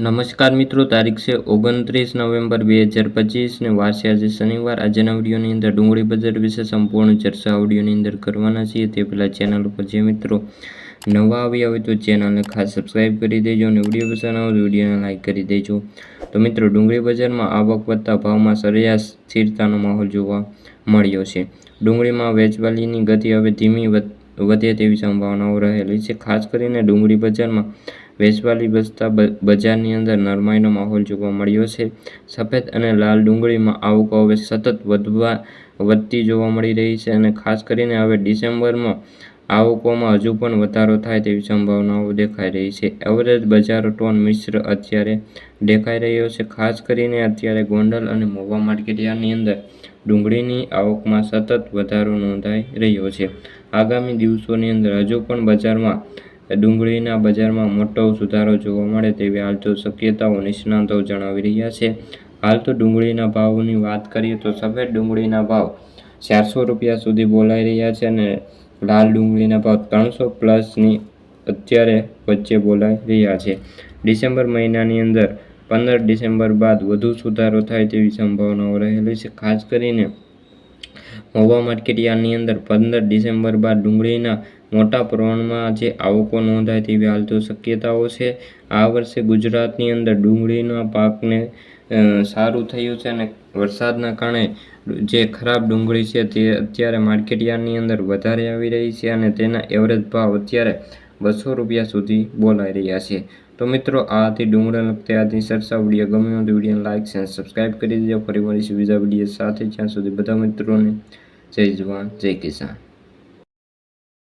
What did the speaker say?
નમસ્કાર મિત્રો, તારીખ છે ઓગણત્રીસ નવેમ્બર બે હજાર પચીસને વાર છે આજે શનિવાર. આજના વિડીયોની અંદર ડુંગળી બજાર વિશે સંપૂર્ણ ચર્ચા ઓડિયોની અંદર કરવાના છીએ. તે પહેલાં ચેનલ ઉપર જે મિત્રો નવા આવ્યા હોય તો ચેનલને ખાસ સબસ્ક્રાઈબ કરી દેજો અને વીડિયો પસંદ આવે તો વિડીયોને લાઇક કરી દેજો. તો મિત્રો, ડુંગળી બજારમાં આવક વધતા ભાવમાં સરેરાશ સ્થિરતાનો માહોલ જોવા મળ્યો છે. ડુંગળીમાં વેચવાલીની ગતિ હવે ધીમી વધ- વધે તેવી સંભાવનાઓ રહેલી છે. ખાસ કરીને ડુંગળી બજારમાં વેચવાલી બસતા બજારની અંદર નરમાઈનો માહોલ જોવા મળ્યો છે. સફેદ અને લાલ ડુંગળીમાં આવકો હવે સતત વધવા, વધતી જોવા મળી રહી છે અને ખાસ કરીને હવે ડિસેમ્બરમાં આવકોમાં હજુ પણ વધારો થાય તેવી સંભાવનાઓ દેખાઈ રહી છે. એવરેજ બજાર ટોન મિશ્ર અત્યારે દેખાઈ રહ્યો છે. ખાસ કરીને અત્યારે ગોંડલ અને મોવા માર્કેટયાર્ડની અંદર ડુંગળીની આવકમાં સતત વધારો નોંધાઈ રહ્યો છે. આગામી દિવસોની અંદર હજુ પણ બજારમાં ડુંગળીના બજારમાં મોટો સુધારો જોવા મળે તેવી હાલ તો શક્યતાઓ નિષ્ણાતો જણાવી રહ્યા છે. હાલ તો ડુંગળીના ભાવની વાત કરીએ તો સફેદ ડુંગળીના ભાવ ચારસો રૂપિયા સુધી બોલાઈ રહ્યા છે અને લાલ ડુંગળીના ભાવ ત્રણસો પ્લસની અત્યારે વચ્ચે બોલાઈ રહ્યા છે. ડિસેમ્બર મહિનાની અંદર પંદર ડિસેમ્બર બાદ વધુ સુધારો થાય તેવી સંભાવનાઓ રહેલી છે. ખાસ કરીને મહુવા માર્કેટયાર્ડની અંદર પંદર ડિસેમ્બર બાદ ડુંગળીના મોટા પ્રમાણમાં જે આવકો નોંધાય તેવી હાલ તો શક્યતાઓ છે. આ વર્ષે ગુજરાતની અંદર ડુંગળીના પાકને સારું થયું છે અને વરસાદના કારણે જે ખરાબ ડુંગળી છે તે અત્યારે માર્કેટયાર્ડની અંદર વધારે આવી રહી છે અને તેના એવરેજ ભાવ અત્યારે બસો રૂપિયા સુધી બોલાઈ રહ્યા છે. તો મિત્રો, આ હતી ડુંગળી લગતી આજની ચર્ચા વીડિયો. ગમે હોય તો વિડીયોને લાઇક અને સબસ્ક્રાઈબ કરી દેજો. ફરી મળીશું બીજા વીડિયો સાથે. જ્યાં સુધી બધા મિત્રોને જય જવાન, જય કિસાન.